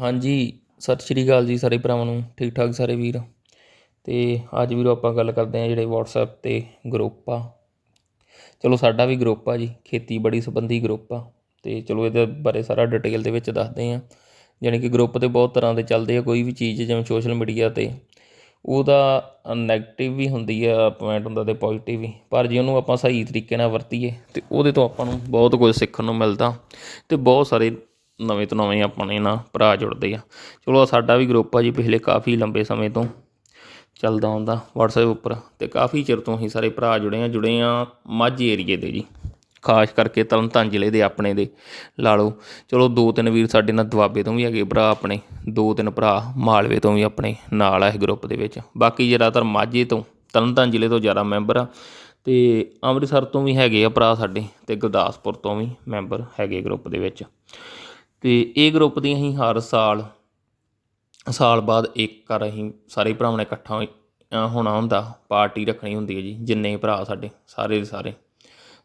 ਹਾਂਜੀ, ਸਤਿ ਸ਼੍ਰੀ ਅਕਾਲ ਜੀ ਸਾਰੇ ਭਰਾਵਾਂ ਨੂੰ ਠੀਕ ਠਾਕ ਸਾਰੇ ਵੀਰ। ਤੇ ਅੱਜ ਵੀਰੋ ਆਪਾਂ ਗੱਲ ਕਰਦੇ ਹਾਂ ਜਿਹੜੇ WhatsApp ਤੇ ਗਰੁੱਪ ਆ। ਚਲੋ ਸਾਡਾ ਵੀ ਗਰੁੱਪ ਆ ਜੀ, ਖੇਤੀਬਾੜੀ ਸੰਬੰਧੀ ਗਰੁੱਪ ਆ। ਤੇ ਚਲੋ ਇਹਦੇ ਬਾਰੇ ਸਾਰਾ ਡਿਟੇਲ ਦੇ ਵਿੱਚ ਦੱਸਦੇ ਹਾਂ। ਯਾਨੀ ਕਿ ਗਰੁੱਪ ਤੇ ਬਹੁਤ ਤਰ੍ਹਾਂ ਦੇ ਚੱਲਦੇ ਆ, ਕੋਈ ਵੀ ਚੀਜ਼ ਜਿਵੇਂ ਸੋਸ਼ਲ ਮੀਡੀਆ ਤੇ। ਉਹਦਾ ਨੈਗੇਟਿਵ ਵੀ ਹੁੰਦੀ ਆ ਪੁਆਇੰਟ ਹੁੰਦਾ ਤੇ ਪੋਜ਼ਿਟਿਵ ਵੀ। ਪਰ ਜੇ ਉਹਨੂੰ ਆਪਾਂ ਸਹੀ ਤਰੀਕੇ ਨਾਲ ਵਰਤੀਏ, ਤੇ ਉਹਦੇ ਤੋਂ ਆਪਾਂ ਨੂੰ ਬਹੁਤ ਕੁਝ ਸਿੱਖਣ ਨੂੰ ਮਿਲਦਾ। ਤੇ ਬਹੁਤ ਸਾਰੇ ਨਵੇਂ ਤੋਂ ਨਵੇਂ ਆਪਣੇ ਨਾਲ ਭਰਾ ਜੁੜਦੇ ਆ। ਚਲੋ ਸਾਡਾ ਵੀ ਗਰੁੱਪ ਆ ਜੀ ਪਿਛਲੇ ਕਾਫੀ ਲੰਬੇ ਸਮੇਂ ਤੋਂ। ਚੱਲਦਾ ਆਉਂਦਾ WhatsApp ਉੱਪਰ ਤੇ ਕਾਫੀ ਚਿਰ ਤੋਂ ਅਸੀਂ ਸਾਰੇ ਭਰਾ ਜੁੜੇ ਆ ਜੁੜੇ ਆ ਮਾਝੇ ਏਰੀਏ ਦੇ ਜੀ। ਖਾਸ ਕਰਕੇ ਤਰਨਤਾਰਨ ਜ਼ਿਲ੍ਹੇ ਦੇ ਆਪਣੇ ਦੇ, ਲਾ ਲਓ। ਚਲੋ ਦੋ ਤਿੰਨ ਵੀਰ ਸਾਡੇ ਨਾਲ ਦੁਆਬੇ ਤੋਂ ਵੀ ਹੈਗੇ ਭਰਾ ਆਪਣੇ, ਦੋ ਤਿੰਨ ਭਰਾ ਮਾਲਵੇ ਤੋਂ ਵੀ ਆਪਣੇ ਨਾਲ ਆ ਇਸ ਗਰੁੱਪ ਦੇ ਵਿੱਚ। ਬਾਕੀ ਜ਼ਿਆਦਾਤਰ ਮਾਝੇ ਤੋਂ, ਤਰਨਤਾਰਨ ਜ਼ਿਲ੍ਹੇ ਤੋਂ ਜ਼ਿਆਦਾ ਮੈਂਬਰ ਆ। ਤੇ ਅੰਮ੍ਰਿਤਸਰ ਤੋਂ ਵੀ ਹੈਗੇ ਆ ਭਰਾ ਸਾਡੇ ਤੇ ਗੁਰਦਾਸਪੁਰ ਤੋਂ ਵੀ ਮੈਂਬਰ ਹੈਗੇ ਗਰੁੱਪ ਦੇ ਵਿੱਚ। ਤੇ ਇਹ ਗਰੁੱਪ ਦੀ ਅਸੀਂ ਹਰ ਸਾਲ ਸਾਲ ਬਾਅਦ ਇੱਕ ਕਰ ਅਸੀਂ ਸਾਰੇ ਭਰਾਵਾਂ ਨੇ ਇਕੱਠਾ ਹੋਣਾ ਹੁੰਦਾ ਪਾਰਟੀ ਰੱਖਣੀ ਹੁੰਦੀ ਹੈ ਜੀ, ਜਿੰਨੇ ਭਰਾ ਸਾਡੇ, ਸਾਰੇ ਦੇ ਸਾਰੇ।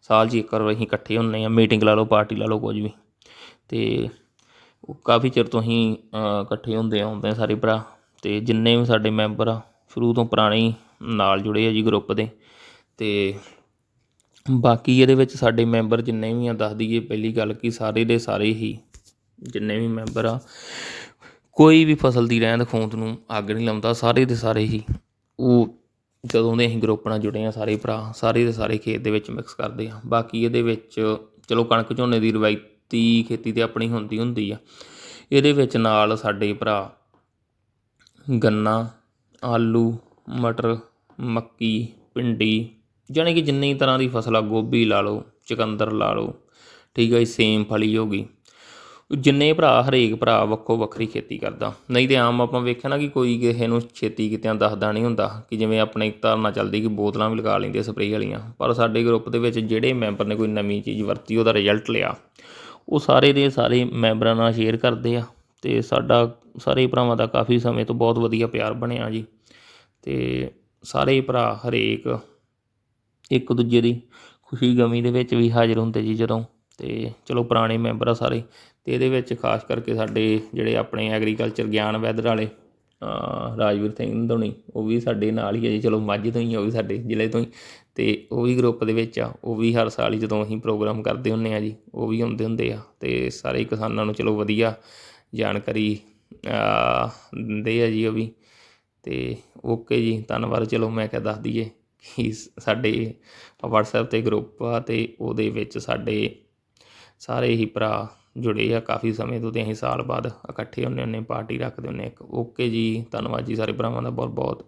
ਸਾਲ 'ਚ ਇੱਕ ਵਾਰ ਅਸੀਂ ਇਕੱਠੇ ਹੁੰਨੇ ਆ ਮੀਟਿੰਗ ਲਾ ਲਓ ਪਾਰਟੀ ਲਾ ਲਓ, ਕੁਝ ਵੀ। ਤੇ ਕਾਫੀ ਚਿਰ ਤੋਂ ਅਸੀਂ ਇਕੱਠੇ ਹੁੰਦੇ ਆਉਂਦੇ ਆ ਸਾਰੇ ਭਰਾ। ਤੇ ਜਿੰਨੇ ਵੀ ਸਾਡੇ ਮੈਂਬਰ ਆ, ਸ਼ੁਰੂ ਤੋਂ ਪੁਰਾਣੇ ਨਾਲ ਜੁੜੇ ਆ ਜੀ ਗਰੁੱਪ ਦੇ। ਤੇ ਬਾਕੀ ਇਹਦੇ ਵਿੱਚ ਸਾਡੇ ਮੈਂਬਰ ਜਿੰਨੇ ਵੀ ਆ, ਦੱਸ ਦਈਏ, ਪਹਿਲੀ ਗੱਲ ਕਿ, ਸਾਰੇ ਦੇ ਸਾਰੇ ਹੀ ਜਿੰਨੇ ਵੀ ਮੈਂਬਰ ਆ, ਕੋਈ ਵੀ ਫਸਲ ਦੀ ਰਹਿੰਦ ਖੂੰਹਦ ਨੂੰ ਅੱਗ ਨਹੀਂ ਲਾਉਂਦਾ, ਸਾਰੇ ਦੇ ਸਾਰੇ ਹੀ। ਉਹ ਜਦੋਂ ਦੇ ਅਸੀਂ ਗਰੁੱਪ ਨਾਲ ਜੁੜੇ ਆ, ਸਾਰੇ ਭਰਾ, ਸਾਰੇ ਦੇ ਸਾਰੇ ਖੇਤ ਦੇ ਵਿੱਚ ਮਿਕਸ ਕਰਦੇ ਆ। ਬਾਕੀ ਇਹਦੇ ਵਿੱਚ, ਚਲੋ ਕਣਕ ਝੋਨੇ ਦੀ ਰਵਾਇਤੀ ਖੇਤੀ ਤੇ ਆਪਣੀ ਹੁੰਦੀ ਹੁੰਦੀ ਆ। ਇਹਦੇ ਵਿੱਚ ਨਾਲ ਸਾਡੇ ਭਰਾ ਗੰਨਾ, ਆਲੂ, ਮਟਰ, ਮੱਕੀ, ਭਿੰਡੀ, ਜਾਣੀ ਕਿ ਜਿੰਨੀ ਤਰ੍ਹਾਂ ਦੀ ਫਸਲ ਆ, ਗੋਭੀ ਲਾ ਲਓ, ਚੁਕੰਦਰ ਲਾ ਲਓ, ਠੀਕ ਹੈ ਜੀ, ਸੇਮ ਫਲੀ ਹੋ ਗਈ। ਜਿੰਨੇ ਭਰਾ, ਹਰੇਕ ਭਰਾ ਵੱਖੋ ਵੱਖਰੀ ਖੇਤੀ ਕਰਦਾ। ਨਹੀਂ ਤੇ ਆਮ ਆਪਾਂ ਵੇਖਿਆ ਨਾ ਕਿ ਕੋਈ ਕਿਸੇ ਨੂੰ ਛੇਤੀ ਕਿਤਿਆਂ ਦੱਸਦਾ ਨਹੀਂ ਹੁੰਦਾ ਕਿ ਜਿਵੇਂ ਆਪਣੇ ਇੱਕ ਧਾਰਨਾ ਚੱਲਦੀ ਕਿ ਬੋਤਲਾਂ ਵੀ ਲਗਾ ਲੈਂਦੇ ਸਪਰੇਅ ਵਾਲੀਆਂ। ਪਰ ਸਾਡੇ ਗਰੁੱਪ ਦੇ ਵਿੱਚ ਜਿਹੜੇ ਮੈਂਬਰ ਨੇ ਕੋਈ ਨਵੀਂ ਚੀਜ਼ ਵਰਤੀ, ਉਹਦਾ ਰਿਜ਼ਲਟ ਲਿਆ। ਉਹ ਸਾਰੇ ਦੇ ਸਾਰੇ ਮੈਂਬਰਾਂ ਨਾਲ ਸ਼ੇਅਰ ਕਰਦੇ ਆ ਤੇ ਸਾਡਾ ਸਾਰੇ ਭਰਾਵਾਂ ਦਾ ਕਾਫੀ ਸਮੇਂ ਤੋਂ ਬਹੁਤ ਵਧੀਆ ਪਿਆਰ ਬਣਿਆ ਜੀ। ਤੇ ਸਾਰੇ ਭਰਾ ਹਰੇਕ ਇੱਕ ਦੂਜੇ ਦੀ ਖੁਸ਼ੀ ਗਮੀ ਦੇ ਵਿੱਚ ਵੀ ਹਾਜ਼ਰ ਹੁੰਦੇ ਜੀ ਜਦੋਂ ਤੇ ਚਲੋ ਪੁਰਾਣੇ ਮੈਂਬਰ ਆ ਸਾਰੇ, ਤੇ ਇਹਦੇ ਵਿੱਚ ਖਾਸ ਕਰਕੇ ਸਾਡੇ ਜਿਹੜੇ ਆਪਣੇ ਐਗਰੀਕਲਚਰ ਗਿਆਨ ਵੈਦਰ ਵਾਲੇ ਰਾਜਵੀਰ ਸਿੰਘ ਧੋਣੀ ਉਹ ਵੀ ਸਾਡੇ ਨਾਲ ਹੀ ਹੈ ਜੀ, ਚਲੋ ਮਾਝੇ ਤੋਂ ਹੀ ਆ, ਉਹ ਵੀ ਸਾਡੇ ਜ਼ਿਲ੍ਹੇ ਤੋਂ ਹੀ, ਤੇ ਉਹ ਵੀ ਗਰੁੱਪ ਦੇ ਵਿੱਚ ਆ, ਉਹ ਵੀ ਹਰ ਸਾਲ ਹੀ ਜਦੋਂ ਅਸੀਂ ਪ੍ਰੋਗਰਾਮ ਕਰਦੇ ਹੁੰਨੇ ਆ ਜੀ, ਉਹ ਵੀ ਆਉਂਦੇ ਹੁੰਦੇ ਆ, ਤੇ ਸਾਰੇ ਕਿਸਾਨਾਂ ਨੂੰ ਚਲੋ ਵਧੀਆ ਜਾਣਕਾਰੀ ਦਿੰਦੇ ਆ ਜੀ ਉਹ ਵੀ, ਤੇ ਓਕੇ ਜੀ, ਧੰਨਵਾਦ, ਚਲੋ ਮੈਂ ਕਿਹਾ ਦੱਸ ਦਈਏ ਕਿ ਸਾਡੇ WhatsApp ਤੇ ਗਰੁੱਪ ਆ ਤੇ ਉਹਦੇ ਵਿੱਚ ਸਾਡੇ ਸਾਰੇ ਹੀ ਭਰਾ ਜੁੜੇ ਆ ਕਾਫੀ ਸਮੇਂ ਤੋਂ ਤੇ ਅਸੀਂ ਸਾਲ ਬਾਅਦ ਇਕੱਠੇ ਹੁੰਨੇ ਹੁੰਨੇ ਪਾਰਟੀ ਰੱਖਦੇ ਹੁੰਨੇ ਇੱਕ ਓਕੇ ਜੀ, ਧੰਨਵਾਦ ਜੀ ਸਾਰੇ ਭਰਾਵਾਂ ਦਾ ਬਹੁਤ ਬਹੁਤ